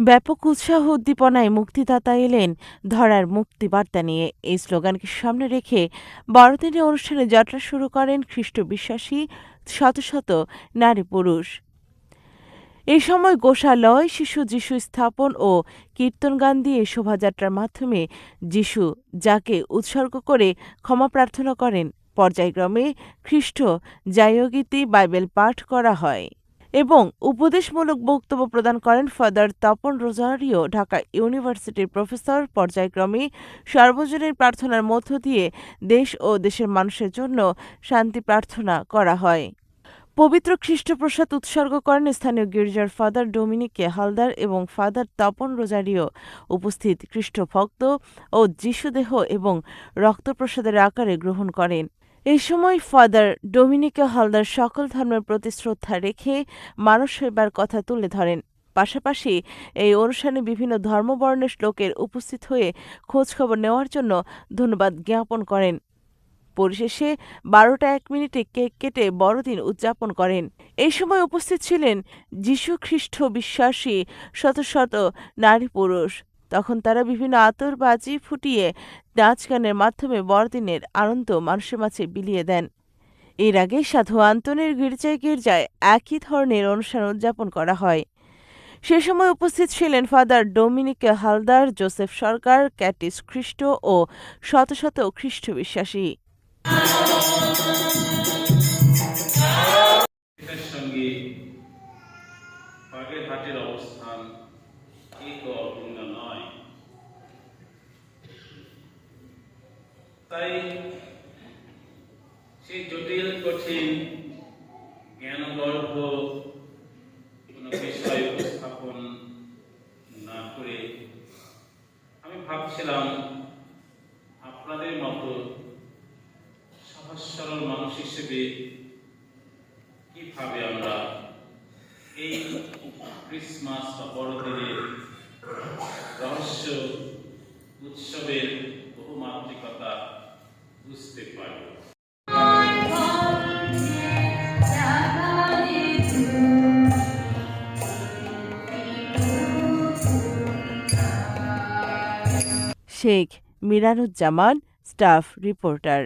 ব্যাপক উৎসাহ উদ্দীপনায় মুক্তিদাতা এলেন ধরার মুক্তিবার্তা নিয়ে। এই স্লোগানকে সামনে রেখে বড়দিনের অনুষ্ঠানে যাত্রা শুরু করেন খ্রিস্ট বিশ্বাসী শত শত নারী পুরুষ। এ সময় গোশালয়, শিশু যিশু স্থাপন ও কীর্তন গান দিয়ে শোভাযাত্রার মাধ্যমে যিশু যাকে উৎসর্গ করে ক্ষমা প্রার্থনা করেন, পর্যায়ক্রমে খ্রিস্ট জায়গীতি বাইবেল পাঠ করা হয়। এবং উপদেশমূলক বক্তব্য প্রদান করেন ফাদার তপন রোজারিও ঢাকা ইউনিভার্সিটির প্রফেসর পর্যায়ক্রমে। সার্বজনীন প্রার্থনার মধ্য দিয়ে দেশ ও দেশের মানুষের জন্য শান্তি প্রার্থনা করা হয়। পবিত্র খ্রিস্টপ্রসাদ উৎসর্গ করেন স্থানীয় গির্জার ফাদার ডোমিনিকে হালদার এবং ফাদার তপন রোজারিও। উপস্থিত খ্রিস্ট ভক্ত ও যিশুদেহ এবং রক্তপ্রসাদের আকারে গ্রহণ করেন। এই সময় ফাদার ডোমিনিকা হালদার সকল ধর্মের প্রতি শ্রদ্ধা রেখে মানুষ সেবার কথা তুলে ধরেন। পাশাপাশি এই অনুষ্ঠানে বিভিন্ন ধর্মবর্ণের লোকের উপস্থিত হয়ে খোঁজখবর নেওয়ার জন্য ধন্যবাদ জ্ঞাপন করেন। পরিশেষে বারোটা এক মিনিটে কেক কেটে বড়দিন উদযাপন করেন। এই সময় উপস্থিত ছিলেন যীশু খ্রিস্ট বিশ্বাসী শত শত নারী পুরুষ। তখন তারা বিভিন্ন আতরবাজি ফুটিয়ে নাচ গানের মাধ্যমে বড়দিনের আনন্দ মানুষের মাঝে বিলিয়ে দেন। এর আগে সাধু আন্তনের গির্জায় গির্জায় একই ধরনের অনুষ্ঠান উদযাপন করা হয়। সে সময় উপস্থিত ছিলেন father Dominic Haldar, Joseph Sarkar, ক্যাটিস খ্রিস্ট ও শত শত খ্রিস্ট বিশ্বাসী। অবস্থান এক অভিন্ন নয় তাই সেই জটিল, কঠিন, জ্ঞানগর্ভ কোনো বিষয় উপস্থাপন না করে আমি ভাবছিলাম আপনাদের মতো সহজ সরল মানুষ হিসেবে কীভাবে আমরা এই ক্রিসমাস বা বড়দিনের রহস্য উৎসবের বহুমাত্রিকতা বুঝতে পারব। Sheikh Miranuzzaman staff reporter.